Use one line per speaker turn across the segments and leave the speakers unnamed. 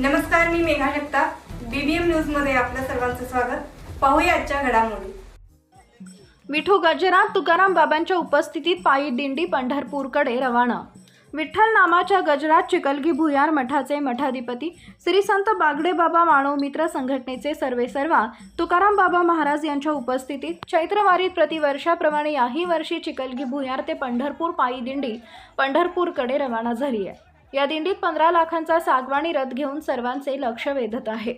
नमस्कार मी मेघा जगताप. बीबीएम न्यूजमध्ये आपलं सर्वांचं स्वागत. पाहूया आजच्या घडामोडी.
विठू गजरा तुकाराम बाबांच्या उपस्थितीत पायी दिंडी पंढरपूरकडे रवाना. विठ्ठल नामाच्या गजरात चिकलगी भुयार मठाचे मठाधिपती श्री संत बागडे बाबा मानव मित्र संघटनेचे सर्वे सर्वा तुकाराम बाबा महाराज यांच्या उपस्थितीत चैत्रवारीत प्रतिवर्षाप्रमाणे याही वर्षी चिकलगी भुयार ते पंढरपूर पायी दिंडी पंढरपूरकडे रवाना झाली आहे. या दिंडीत पंधरा लाखांचा सागवाणी रथ घेऊन सर्वांचे लक्ष वेधत आहे.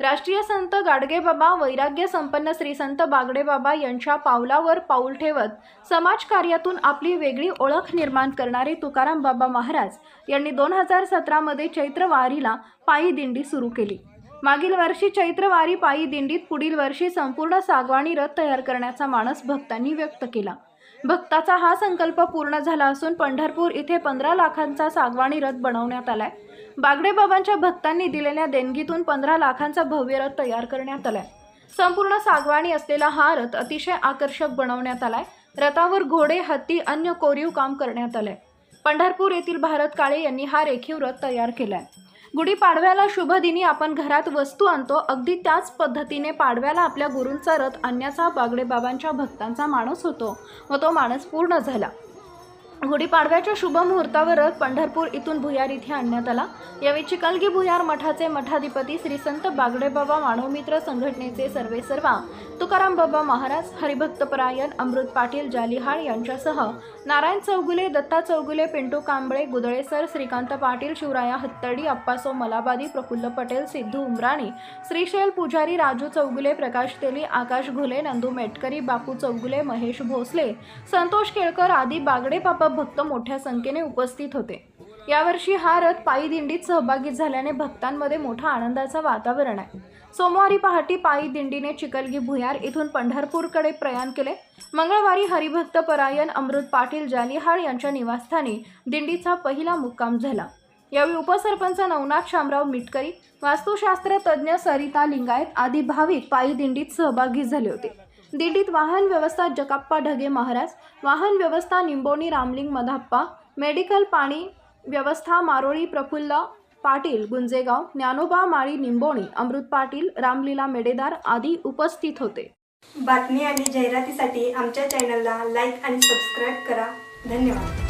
राष्ट्रीय संत गाडगेबाबा वैराग्य संपन्न श्री संत बागडेबाबा यांच्या पावलावर पाऊल ठेवत समाजकार्यातून आपली वेगळी ओळख निर्माण करणारे तुकाराम बाबा महाराज यांनी दोन हजार सतरामध्ये चैत्रवारीला पायी दिंडी सुरू केली. मागील वर्षी चैत्रवारी पायी दिंडीत पुढील वर्षी संपूर्ण सागवाणी रथ तयार करण्याचा मानस भक्तांनी व्यक्त केला. भक्ताचा हा संकल्प पूर्ण झाला असून पंढरपूर इथे पंधरा लाखांचा सागवाणी रथ बनवण्यात आलाय. बागडे बाबांच्या भक्तांनी दिलेल्या देणगीतून पंधरा लाखांचा भव्य रथ तयार करण्यात आलाय. संपूर्ण सागवाणी असलेला हा रथ अतिशय आकर्षक बनवण्यात आलाय. रथावर घोडे हत्ती अन्य कोरीव काम करण्यात आलंय. पंढरपूर येथील भारत काळे यांनी हा रेखीव रथ तयार केलाय. गुढीपाडव्याला शुभ दिनी आपण घरात वस्तू आणतो. अगदी त्याच पद्धतीने पाडव्याला आपल्या गुरूंचा रथ आणण्याचा बागडे बाबांच्या भक्तांचा माणूस होतो. व तो माणूस पूर्ण झाला. गुढीपाडव्याच्या शुभ मुहूर्तावर पंढरपूर इथून भुयार इथे आणण्यात आला. यावेळी चिकलगी भुयार मठाचे मठाधिपती श्री संत बागडेबाबा मानवमित्र संघटनेचे सर्वे सर्वा तुकाराम बाबा महाराज हरिभक्तपरायण अमृत पाटील जालिहाळ यांच्यासह नारायण चौगुले दत्ता चौगुले पिंटू कांबळे गुदळेसर श्रीकांत पाटील शिवराया हत्तडी अप्पासो मलाबादी प्रफुल्ल पटेल सिद्धू उमराणी श्रीशैल पुजारी राजू चौगुले प्रकाश तेली आकाश घुले नंदू मेटकरी बापू चौगुले महेश भोसले संतोष केळकर आदी बागडे बाबा भक्त मोठ्या संख्येने उपस्थित होते. यावर्षी हा रथ पायी दिंडीत सहभागी झाल्याने भक्तांमध्ये मोठा आनंदाचं वातावरण आहे. सोमवारी पहाटे पायी दिंडीने चिकलगी भुयार इथून पंढरपूरकडे प्रयाण केले. मंगळवारी हरिभक्त परायण अमृत पाटील जालिहाळ यांच्या निवासस्थानी दिंडीचा पहिला मुक्काम झाला. यावेळी उपसरपंच नवनाथ शामराव मिटकरी वास्तुशास्त्र तज्ज्ञ सरिता लिंगायत आदी भाविक पायी दिंडीत सहभागी झाले होते. दिंडीत वाहन व्यवस्था जकाप्पा ढगे महाराज वाहन व्यवस्था निंबोनी रामलिंग मधाप्पा मेडिकल पाणी व्यवस्था मारोळी प्रफुल्ल पाटील गुंजेगाव ज्ञानोबा माळी निंबोणी अमृत पाटील रामलीला मेडेदार आदी उपस्थित होते.
बातमी आणि जाहिरातीसाठी आमच्या चॅनलला लाईक आणि सबस्क्राईब करा. धन्यवाद.